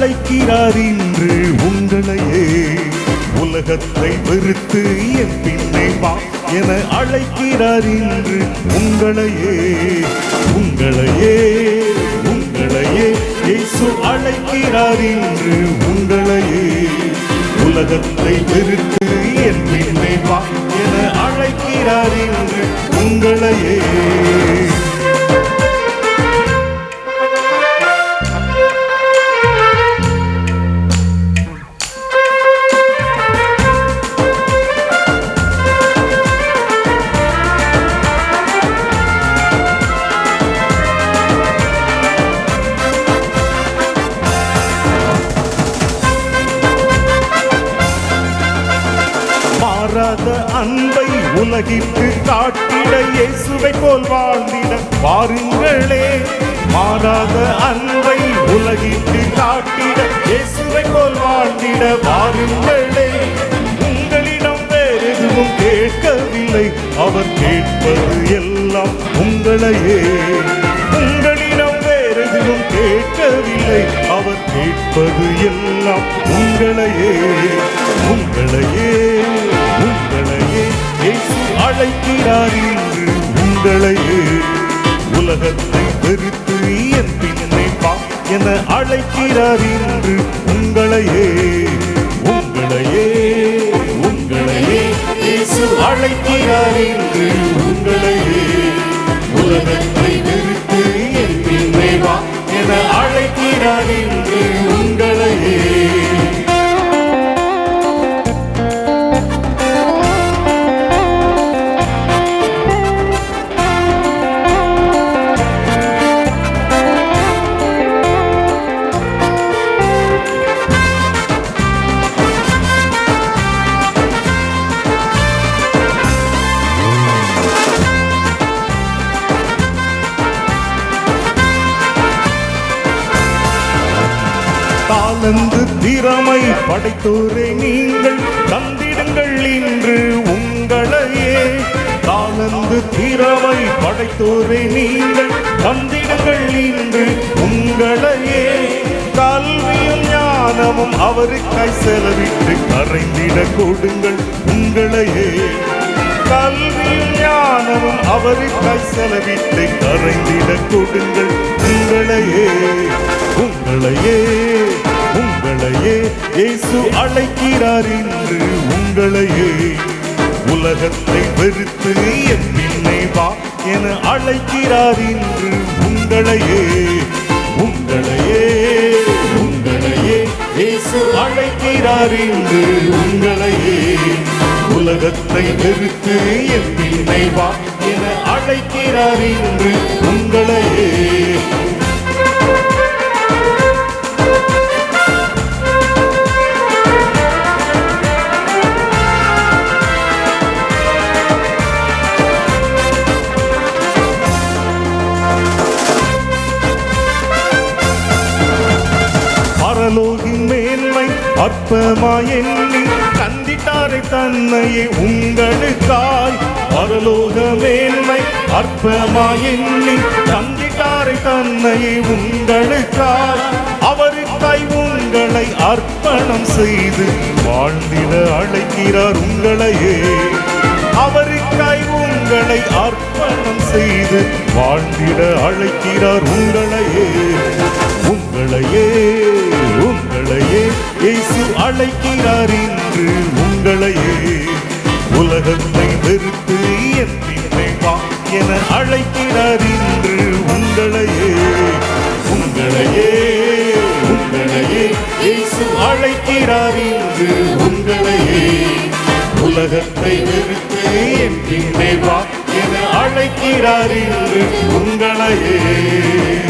அழைக்கிறார் இன்று உங்களையே. உலகத்தை வெறுத்து என் பின்னை வா என அழைக்கிறார் இன்று உங்களையே. உங்களையே உங்களையே. இயேசு அழைக்கிறார் இன்று உங்களையே. உலகத்தை வெறுத்து என் பின்னை வா மாறாத அன்பை உலகிற்கு காட்டிட இயேசுவை போல் வாழ்ந்திட பாருங்களே மாறாத அன்பை உலகிற்கு காட்டிட இயேசுவை போல் வாழ்ந்திட பாருங்களே உங்களிடம் வேறு எதுவும் கேட்கவில்லை. அவர் கேட்பது எல்லாம் உங்களையே. உங்களிடம் வேறு எதுவும் கேட்கவில்லை. அவர் கேட்பது எல்லாம் உங்களையே. உங்களையே. உங்களையே இயேசு அழைக்கிறார் என்று உங்களையே உலகத்தை வெறுத்து என் பின்னே வா என அழைக்கிறார் என்று உங்களையே உங்களையே உங்களையே இயேசு அழைக்கிறார் என்று உங்களையே உலகத்தை வெறுத்து என் பின்னே வா என அழைக்கிறார் என்று உங்களையே தாளந்து திறமை படைத்தோரை நீங்கள். தந்திடுங்கள் இன்று உங்களையே. தாளந்து திறமை படைத்தோரை நீங்கள். தந்திடுங்கள் இன்று உங்களையே. கல்வியும் ஞானமும் அவருக்காய் செலவிட்டு கரைந்திட கொடுங்கள் உங்களையே. கல்வியும் ஞானமும் அவருக்காய் செலவிட்டு கரைந்திட கொடுங்கள் உங்களையே. உங்களையே உங்களையே இயேசு அழைக்கிறார் என்று உங்களையே. உலகத்தை வெறுத்து என் பின்னை வா என அழைக்கிறார் என்று உங்களையே. உங்களையே உங்களையே இயேசு அழைக்கிறார் என்று உங்களையே. உலகத்தை வெறுத்து என் பின்னை வா என அழைக்கிறார் என்று உங்களையே. மேன்மை அற்பமாய் எண்ணி கண்டிட்டாரை தன்னையே உங்களுக்காய். பரலோக மேன்மை அற்பமாய் எண்ணி கண்டிட்டாரை தன்னையே உங்களுக்காய். அவருக்காய் உங்களை அர்ப்பணம் செய்து வாழ்ந்திட அழைக்கிறார் உங்களையே. அவருக்காய் உங்களை அர்ப்பணம் செய்து வாழ்ந்திட அழைக்கிறார் உங்களையே. உங்களையே உங்களையே இயேசு அழைக்கிறார் என்று உங்களையே. உலகத்தை வெறுத்து என் பின்னே வா என அழைக்கிறார் இன்று உங்களையே. உங்களையே உங்களையே இயேசு அழைக்கிறார் இன்று உங்களையே. உலகத்தை வெறுத்து என் பின்னை வா அழைக்கிறார் இன்று உங்களையே.